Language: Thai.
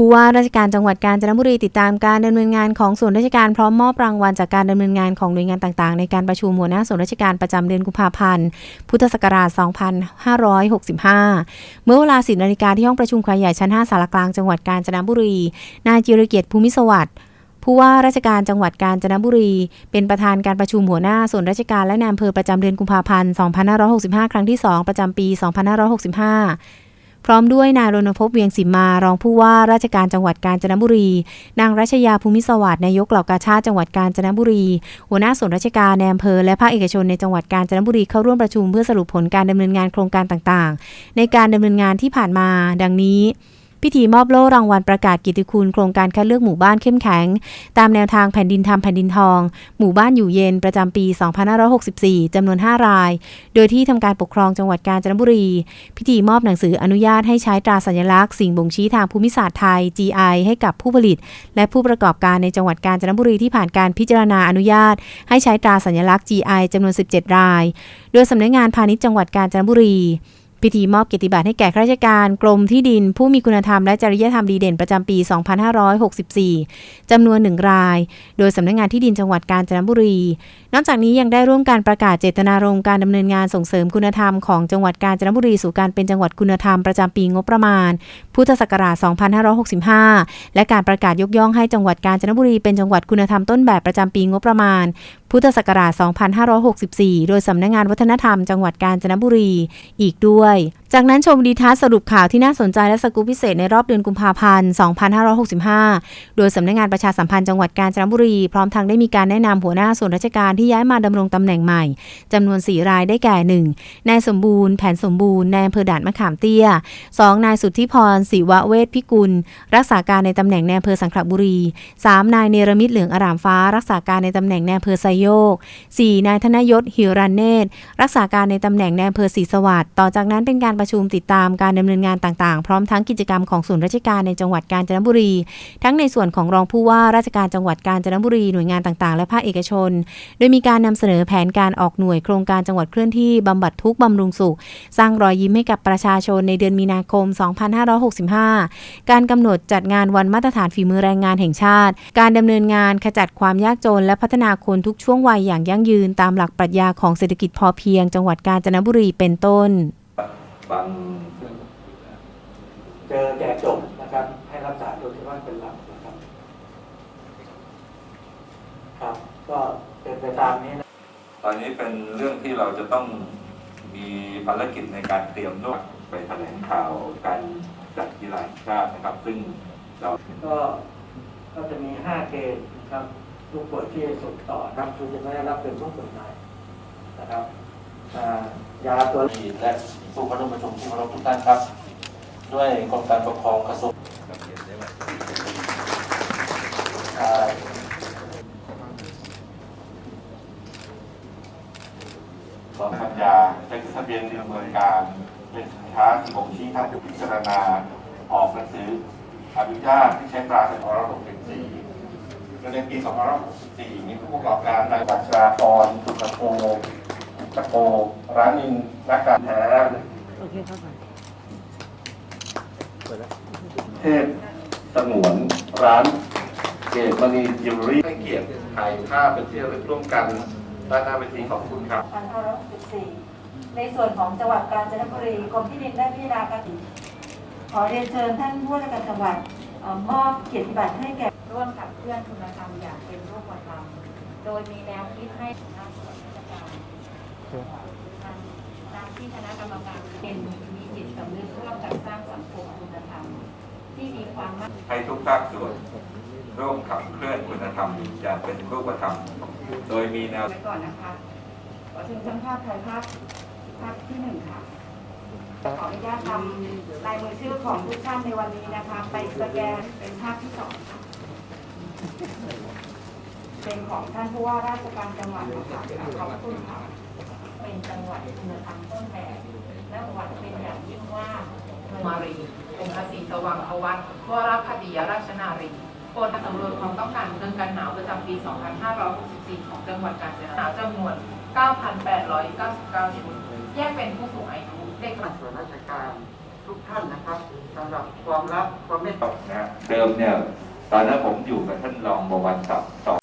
ผู้ว่าราชการจังหวัดกาญจนบุรีติดตามการดำเนินงานของส่วนราชการพร้อมมอบรางวัลจากการดำเนินงานของหน่วยงานต่างๆ ในการประชุมหัวหน้าส่วนราชการประจำเดือนกุมภาพันธ์ พุทธศักราช 2565 เมื่อเวลา10นาฬิกาที่ห้องประชุมขายใหญ่ชั้น 5 สารกลางจังหวัดกาญจนบุรี นายจิรเกียรติภูมิสวัสดิ์ผู้ว่าราชการจังหวัดกาญจนบุรี เป็นประธานการประชุมหัวหน้าส่วนราชการและนายอำเภอประจำเดือนกุมภาพันธ์ 2565 ครั้งที่ 2 ประจำปี 2565 พร้อมด้วยนายรณพบเวียงสิมมารองผู้ว่าราชการจังหวัดกาญจนบุรี นางรัชยาภูมิสวัสดิ์นายกเหล่ากาชาติจังหวัดกาญจนบุรี หัวหน้าส่วนราชการในอำเภอและภาคเอกชนในจังหวัดกาญจนบุรีเข้าร่วมประชุมเพื่อสรุปผลการดำเนินงานโครงการต่างๆ ในการดำเนินงานที่ผ่านมา ดังนี้ พิธีมอบโล่รางวัลประกาศกิติคุณโครงการคัดเลือกหมู่บ้านเข้มแข็ง ตามแนวทางแผ่นดินทำแผ่นดินทอง หมู่บ้านอยู่เย็นประจำปี 2564 จำนวน 5 ราย โดยที่ทำการปกครองจังหวัดกาญจนบุรี พิธีมอบหนังสืออนุญาตให้ใช้ตราสัญลักษณ์สิ่งบ่งชี้ทางภูมิศาสตร์ไทย GI ให้กับผู้ผลิต และผู้ประกอบการในจังหวัดกาญจนบุรีที่ผ่านการพิจารณาอนุญาต ให้ใช้ตราสัญลักษณ์ GI จำนวน 17 ราย โดยสำนักงานพาณิชย์จังหวัดกาญจนบุรี พิธีมอบเกียรติบัตรให้แก่ข้าราชการ กรมที่ดิน ผู้มีคุณธรรมและจริยธรรมดีเด่นประจำปี 2564 จำนวนหนึ่งราย โดยสำนักงานที่ดินจังหวัดกาญจนบุรี นอกจากนี้ยังได้ร่วมการประกาศเจตนารมณ์การดำเนินงานส่งเสริมคุณธรรมของจังหวัดกาญจนบุรีสู่การเป็นจังหวัดคุณธรรมประจำปีงบประมาณ พุทธศักราช 2565 และการประกาศยกย่องให้จังหวัดกาญจนบุรีเป็นจังหวัดคุณธรรมต้นแบบประจำปีงบประมาณ พุทธศักราช 2564 โดยสำนักงานวัฒนธรรมจังหวัดกาญจนบุรี อีกด้วยจากนั้นชมดีทัศสรุปข่าวที่น่าสนใจและสกู๊ปพิเศษในรอบเดือนกุมภาพันธ์ 2565 โดยสำนักงานประชาสัมพันธ์จังหวัดกาญจนบุรี พร้อมทั้งได้มีการแนะนำหัวหน้าส่วนราชการที่ย้ายมาดำรงตำแหน่งใหม่จำนวน 4 รายได้แก่ 1. นายสมบูรณ์ แผนสมบูรณ์นายอำเภอด่านมะขามเตี้ย 2. นายสุทธิพรศิวะเวทพิกุล รักษาการในตำแหน่งในอำเภอสังขบุรี 3. นายเนรมิตเหลืองอารามฟ้า รักษาการในตำแหน่งในอำเภอไซโยก 4. นายธนยศหิรันเนตรรักษาการในตำแหน่งในอำเภอศรีสวัสดิ์ต่อจากนั้นเป็นการประชุมติดตามการดำเนินงานต่างๆ พร้อมทั้งกิจกรรมของส่วนราชการในจังหวัดกาญจนบุรี ทั้งในส่วนของรองผู้ว่าราชการจังหวัดกาญจนบุรีหน่วยงานต่างๆ และภาคเอกชน โดยมีการนำเสนอแผนการออกหน่วยโครงการจังหวัดเคลื่อนที่บำบัดทุกข์บำรุงสุข สร้างรอยยิ้มให้กับประชาชนในเดือนมีนาคม 2565 การกำหนดจัดงานวันมาตรฐานฝีมือแรงงานแห่งชาติ การดำเนินงานขจัดความยากจน และพัฒนาคนทุกช่วงวัยอย่างยั่งยืน ตามหลักปรัชญาของเศรษฐกิจพอเพียง จังหวัดกาญจนบุรีเป็นต้น บางเจอแก่จบนะครับ ให้รักษาตัวที่ว่าเป็นหลักนะครับ ครับ ก็เป็นไปตามนี้นะตอนนี้เป็นเรื่องที่เราจะต้องมีภารกิจในการเตรียมนวดไปแถลงข่าวการจัดกีฬาแห่งชาตินะครับ ซึ่งเราก็ก็จะมีห้าเกณฑ์นะครับผู้ป่วยที่ส่งต่อนะครับคือจะไม่ได้รับเป็นผู้ป่วยในนะครับอ่า ยาตัวดีและผู้เข้าร่วมประชุมที่เคารพทุกท่านครับ ด้วยกรมการปกครองกระทรวงสองสัญญาเป็นทะเบียนดำเนินการเป็นสินค้าที่บ่งชี้ทางพิจารณาออกหนังสืออนุญาตที่ใช้ตราสัญลักษณ์614ในปี 2564 มีผู้ประกอบการรายบัตรชราพรสุขโก ตะโกร้านนินนักการแท้เทพสงวนร้านเกตมณีจิวเวลรี่ให้เกียรติถ่ายภาพเป็นที่ระลึกร่วมกันด้านหน้าเวทีขอบคุณครับ2564ในส่วนของจังหวัดกาญจนบุรีกรมที่ดินได้พิจารณาการขอเรียนเชิญท่านผู้ว่าราชการจังหวัดเอ่อมอบเกียรติบัตรให้แก่ร่วมขับเคลื่อนคุณธรรมอย่างเป็นรูปธรรม โดยมีแนวคิดให้ทางส่วนราชการทาง ตามที่คณะกรรมการเป็นมีจิตสำนึกร่วมกันสร้างสังคมคุณธรรม ที่มีความมั่นให้ทุกภาคส่วนร่วมขับเคลื่อนคุณธรรมอย่างเป็นรูปธรรม โดยมีแนวไว้ก่อนนะคะขอเชิญท่านภาพไทยภาพภาพที่หนึ่งค่ะ ขออนุญาตทำลายมือชื่อของทุกท่านในวันนี้นะคะ ไปสแกนเป็นภาพที่สองค่ะ เป็นของท่านผู้ว่าราชการจังหวัดนะคะขอบคุณค่ะเป็นจังหวัดคุณธรรมต้นแบบและหวัดเป็นอย่างยิ่งว่ามารีองค์พระศรีสว่างอวัตวรคดียราชนารีโปรดสำรวจความต้องการเรื่องการหนาวประจำปี 2564 ของจังหวัดกาญจนบุรีจำนวน 9,899 ชุด แยกเป็นผู้สูงอายุเด็กส่วนราชการทุกท่านนะครับสำหรับความรักความเมตตาเดิมเนี่ยตอนนั้นผมอยู่กับท่านรองบวรศักดิ์สอง